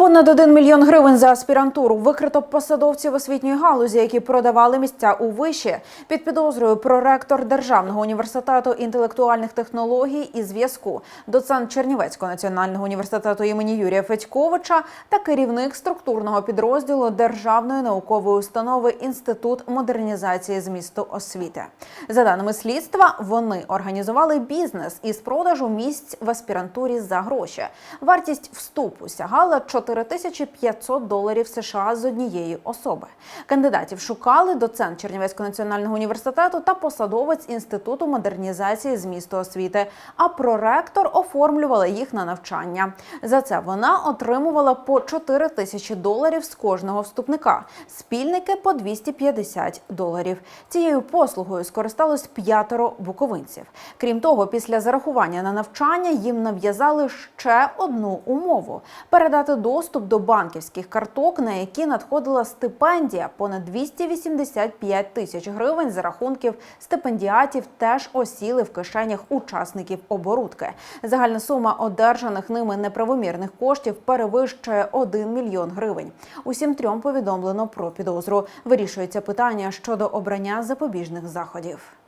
Понад 1 мільйон гривень за аспірантуру викрито посадовців освітньої галузі, які продавали місця у виші. Під підозрою проректор Державного університету інтелектуальних технологій і зв'язку, доцент Чернівецького національного університету імені Юрія Федьковича та керівник структурного підрозділу Державної наукової установи Інститут модернізації змісту освіти. За даними слідства, вони організували бізнес із продажу місць в аспірантурі за гроші. Вартість вступу сягала 4500 доларів США з однієї особи. Кандидатів шукали доцент Чернівецького національного університету та посадовець інституту модернізації змісту освіти. А проректор оформлювала їх на навчання. За це вона отримувала по 4 тисячі доларів з кожного вступника. Спільники по 250 доларів. Цією послугою скористалось п'ятеро буковинців. Крім того, після зарахування на навчання їм нав'язали ще одну умову передати доступ до банківських карток, на які надходила стипендія понад 285 тисяч гривень за рахунків стипендіатів теж осіли в кишенях учасників оборудки. Загальна сума одержаних ними неправомірних коштів перевищує 1 мільйон гривень. Усім трьом повідомлено про підозру. Вирішується питання щодо обрання запобіжних заходів.